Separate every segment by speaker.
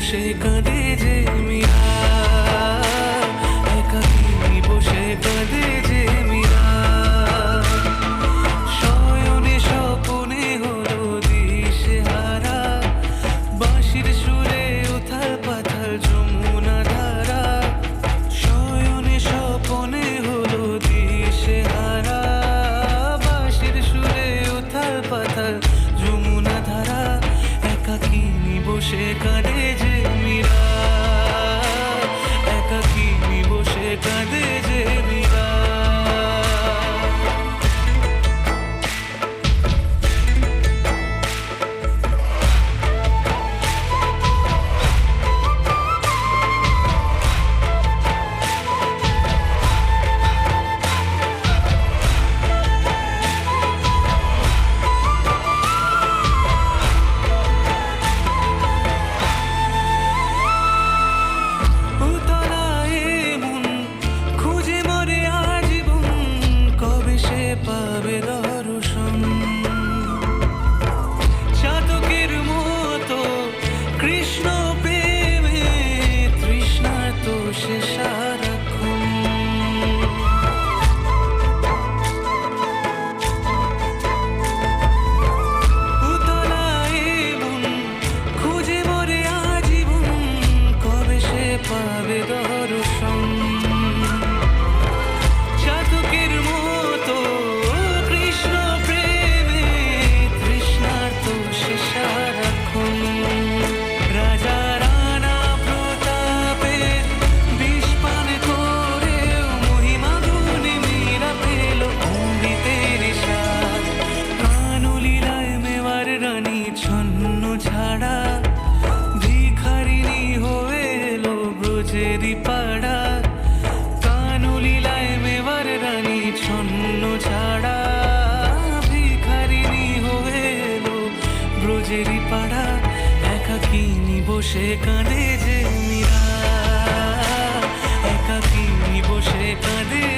Speaker 1: বসে কাঁদে যে মীরা। একাকিনী বসে কাঁদে যে মীরা। শয়নে স্বপনে হলো দিশে হারা বাঁশির সুরে উথাল পাথাল যমুনা ধারা। শয়নে স্বপনে হলো দিশে হারা বাঁশির সুরে উথাল পাথাল যমুনা ধারা। একাকিনী বসে কাঁদে যে মীরা। পাবে দর্শন ব্রজেরই পাড়া কানুলীলায় মেওয়ার রানী হয়ে পাড়া একাকিনী বসে কাঁদে যে মীরা একাকিনী বসে কাঁদে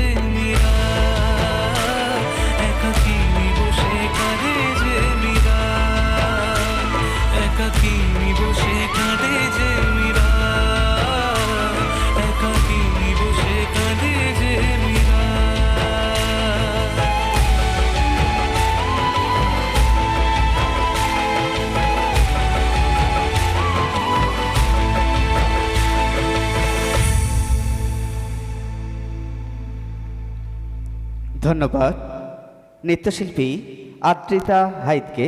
Speaker 1: কাঁদে
Speaker 2: ধন্যবাদ। নৃত্যশিল্পী আদ্রিতা হাইতকে